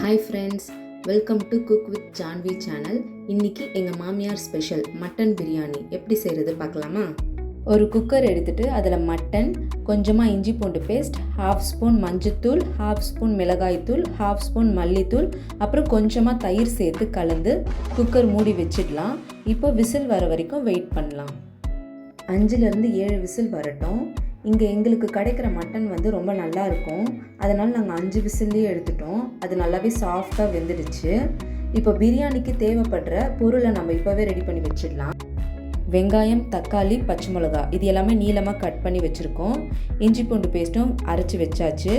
Hi friends welcome to cook with Janvi channel இன்னைக்கு எங்கள் மாமியார் ஸ்பெஷல் மட்டன் பிரியாணி எப்படி செய்கிறது பார்க்கலாமா? ஒரு குக்கர் எடுத்துட்டு அதில் மட்டன் கொஞ்சமாக இஞ்சி பூண்டு பேஸ்ட் ஹாஃப் ஸ்பூன் மஞ்சத்தூள் ஹாஃப் ஸ்பூன் மிளகாய்த்தூள் ஹாஃப் ஸ்பூன் மல்லித்தூள் அப்புறம் கொஞ்சமாக தயிர் சேர்த்து கலந்து குக்கர் மூடி வச்சிடலாம். இப்போ விசில் வர வரைக்கும் வெயிட் பண்ணலாம். அஞ்சுலேருந்து ஏழு விசில் வரட்டும். இங்கே எங்களுக்கு கிடைக்கிற மட்டன் வந்து ரொம்ப நல்லா இருக்கும். அதனால் நாங்கள் அஞ்சு விசில்லையே எடுத்துட்டோம். அது நல்லாவே சாஃப்டாக வெந்துடுச்சு. இப்போ பிரியாணிக்கு தேவைப்படுற பொருளை நம்ம இப்போவே ரெடி பண்ணி வச்சிடலாம். வெங்காயம் தக்காளி பச்சை மிளகா இது எல்லாமே நீளமாக கட் பண்ணி வச்சுருக்கோம். இஞ்சி பூண்டு பேஸ்ட்டும் அரைச்சி வச்சாச்சு.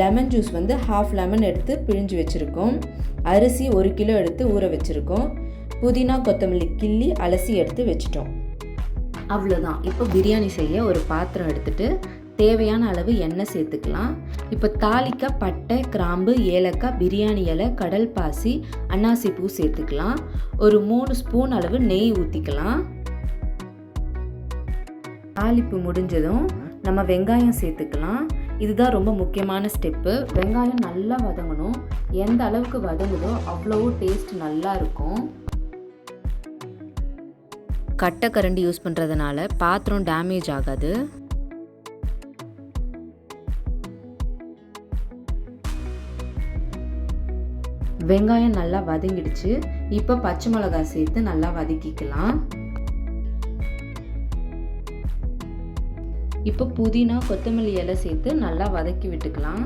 லெமன் ஜூஸ் வந்து ஹாஃப் லெமன் எடுத்து பிழிஞ்சு வச்சுருக்கோம். அரிசி ஒரு கிலோ எடுத்து ஊற வச்சுருக்கோம். புதினா கொத்தமல்லி கிள்ளி அலசி எடுத்து வச்சிட்டோம். அவ்வளோதான் இப்போ பிரியாணி செய்ய ஒரு பாத்திரம் எடுத்துகிட்டு தேவையான அளவு எண்ணெய் சேர்த்துக்கலாம். இப்போ தாளிக்க பட்டை கிராம்பு ஏலக்காய் பிரியாணி இலை கடல் பாசி அன்னாசி பூ சேர்த்துக்கலாம். ஒரு மூணு ஸ்பூன் அளவு நெய் ஊற்றிக்கலாம் தாளிப்பு முடிஞ்சதும் நம்ம வெங்காயம் சேர்த்துக்கலாம். இதுதான் ரொம்ப முக்கியமான ஸ்டெப்பு வெங்காயம் நல்லா வதங்கணும். எந்த அளவுக்கு வதங்குதோ அவ்வளோ டேஸ்ட் நல்லா இருக்கும். கட்டை கரண்டி யூஸ் பண்ணுறதுனால பாத்திரம் டேமேஜ் ஆகாது. வெங்காயம் நல்லா வதங்கிடுச்சு. இப்போ பச்சை மிளகாய் சேர்த்து நல்லா வதக்கிக்கலாம். இப்போ புதினா கொத்தமல்லி இலை சேர்த்து நல்லா வதக்கி விட்டுக்கலாம்.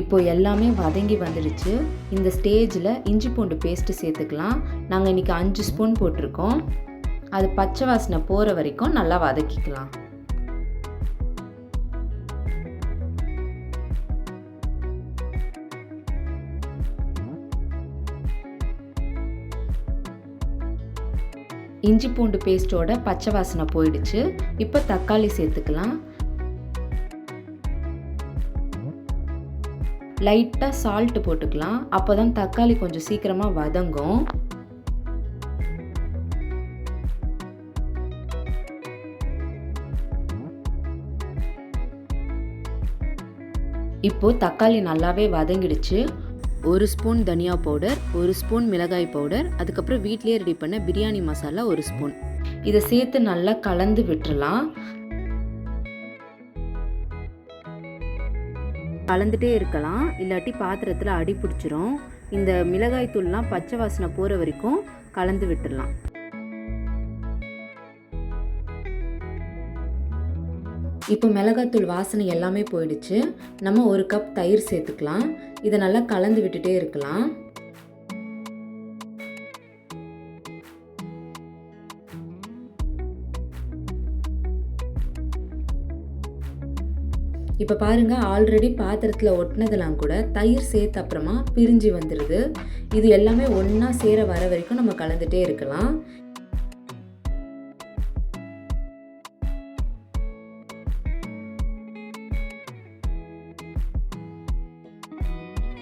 இப்போ எல்லாமே வதங்கி வந்துடுச்சு. இந்த ஸ்டேஜில் இஞ்சி பூண்டு பேஸ்ட்டு சேர்த்துக்கலாம். நாங்கள் இன்றைக்கி அஞ்சு ஸ்பூன் போட்டிருக்கோம். அது பச்சை வாசனை போகிற வரைக்கும் நல்லா வதக்கிக்கலாம். இஞ்சி பூண்டு பேஸ்ட்டோட பச்சை வாசனை போயிடுச்சு. இப்போ தக்காளி சேர்த்துக்கலாம். லைட்டாக சால்ட் போட்டுக்கலாம். அப்போ தான் தக்காளி கொஞ்சம் சீக்கிரமாக வதங்கும். இப்போது தக்காளி நல்லாவே வதங்கிடுச்சு. ஒரு ஸ்பூன் தனியா பவுடர் ஒரு ஸ்பூன் மிளகாய் பவுடர் அதுக்கப்புறம் வீட்லேயே ரெடி பண்ண பிரியாணி மசாலா ஒரு ஸ்பூன். இதை சேர்த்து நல்லா கலந்து விட்டுறலாம். கலந்துட்டே இருக்கலாம். இல்லாட்டி பாத்திரத்தில் அடி பிடிச்சிரும். இந்த மிளகாய் தூள்லாம் பச்சை வாசனை போகிற வரைக்கும் கலந்து விட்டுடலாம் இப்போ மிளகாத்தூள் வாசனை எல்லாமே போயிடுச்சு. நம்ம ஒரு கப் தயிர் சேர்த்துக்கலாம். இதை நல்லா கலந்து விட்டுட்டே இருக்கலாம். இப்போ பாருங்கள் ஆல்ரெடி பாத்திரத்தில் ஒட்டினதெல்லாம் கூட தயிர் சேர்த்து அப்புறமா பிரிஞ்சு வந்துடுது இது எல்லாமே ஒன்றா சேர வர வரைக்கும் நம்ம கலந்துகிட்டே இருக்கலாம்.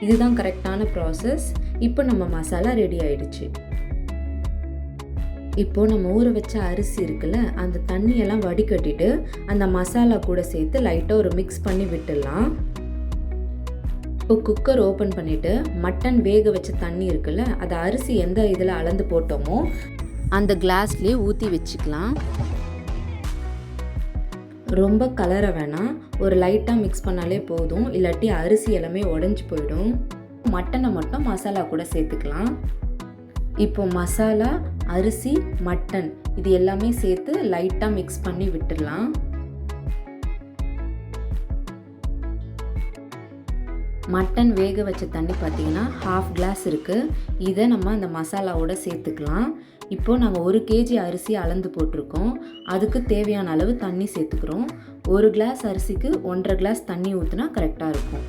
இதுதான் கரெக்டான ப்ராசஸ் இப்போ நம்ம மசாலா ரெடி ஆயிடுச்சு. இப்போ நம்ம ஊற வச்ச அரிசி இருக்குல்ல அந்த தண்ணியெல்லாம் வடிகட்டிட்டு அந்த மசாலா கூட சேர்த்து லைட்டாக ஒரு மிக்ஸ் பண்ணி விட்டுடலாம். இப்போ குக்கர் ஓப்பன் பண்ணிவிட்டு மட்டன் வேக வச்ச தண்ணி இருக்குல்ல அதை அரிசி எந்த இதில் அளந்து போட்டோமோ அந்த கிளாஸ்லேயே ஊற்றி வச்சுக்கலாம். ரொம்ப கலரை வேணாம். ஒரு லைட்டாக மிக்ஸ் பண்ணாலே போதும். இல்லாட்டி அரிசி எல்லாமே உடஞ்சி போயிடும். மட்டனை மட்டும் மசாலா கூட சேர்த்துக்கலாம். இப்போ மசாலா அரிசி மட்டன் இது எல்லாமே சேர்த்து லைட்டாக மிக்ஸ் பண்ணி விட்டுடலாம். மட்டன் வேக வச்ச தண்ணி பார்த்தீங்கன்னா ஹாஃப் கிளாஸ் இருக்குது இதை நம்ம அந்த மசாலாவோட சேர்த்துக்கலாம். இப்போது நாங்கள் ஒரு கேஜி அரிசி அளந்து போட்டிருக்கோம். அதுக்கு தேவையான அளவு தண்ணி சேர்த்துக்கிறோம். ஒரு கிளாஸ் அரிசிக்கு ஒன்றரை கிளாஸ் தண்ணி ஊற்றினா கரெக்டாக இருக்கும்.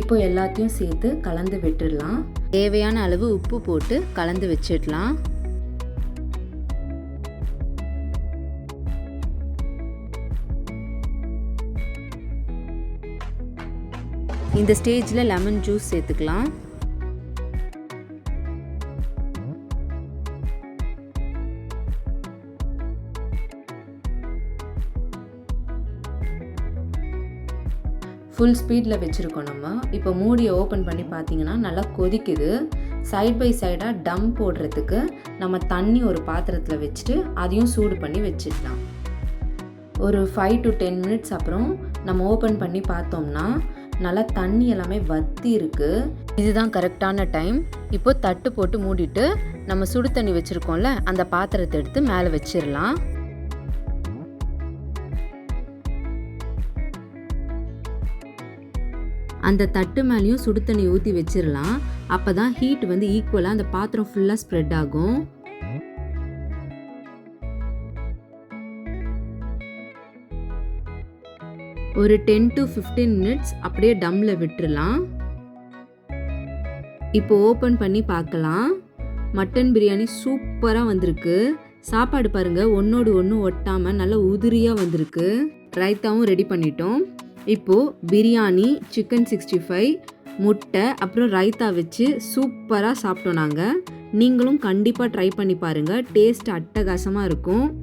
இப்போ எல்லாத்தையும் சேர்த்து கலந்து விட்டுடலாம். தேவையான அளவு உப்பு போட்டு கலந்து வச்சிடலாம். இந்த ஸ்டேஜில் லெமன் ஜூஸ் சேர்த்துக்கலாம். ஃபுல் ஸ்பீடில் வச்சுருக்கோம் நம்ம. இப்போ மூடியை ஓப்பன் பண்ணி பார்த்தீங்கன்னா நல்லா கொதிக்குது. சைட் பை சைடாக டம் போடுறதுக்கு நம்ம தண்ணி ஒரு பாத்திரத்தில் வச்சுட்டு அதையும் சூடு பண்ணி வச்சிடலாம். ஒரு ஃபைவ் டு டென் மினிட்ஸ் அப்புறம் நம்ம ஓப்பன் பண்ணி பார்த்தோம்னா நல்லா தண்ணி எல்லாமே வத்தி இருக்குது இதுதான் கரெக்டான டைம் இப்போ தட்டு போட்டு மூடிட்டு நம்ம சுடு தண்ணி வச்சுருக்கோம்ல அந்த பாத்திரத்தை எடுத்து மேலே வச்சிடலாம். அந்த தட்டு மேலேயும் சுடு தண்ணி ஊற்றி வச்சிடலாம் அப்போ தான் ஹீட் வந்து ஈக்குவலாக அந்த பாத்திரம் ஃபுல்லாக ஸ்ப்ரெட் ஆகும். ஒரு டென் டு ஃபிஃப்டீன் மினிட்ஸ் அப்படியே டம்மில் விட்டுறலாம் இப்போ ஓப்பன் பண்ணி பார்க்கலாம். மட்டன் பிரியாணி சூப்பராக வந்திருக்கு. சாப்பாடு பாருங்கள் ஒன்றோடு ஒன்று ஒட்டாமல் நல்லா உதிரியாக வந்திருக்கு. ரைத்தாவும் ரெடி பண்ணிட்டோம். இப்போது பிரியாணி சிக்கன் சிக்ஸ்டி ஃபைவ் முட்டை அப்புறம் ரைத்தா வச்சு சூப்பராக சாப்பிட்டோம் நாங்கள் நீங்களும் கண்டிப்பாக ட்ரை பண்ணி பாருங்கள் டேஸ்ட் அட்டகாசமாக இருக்கும்.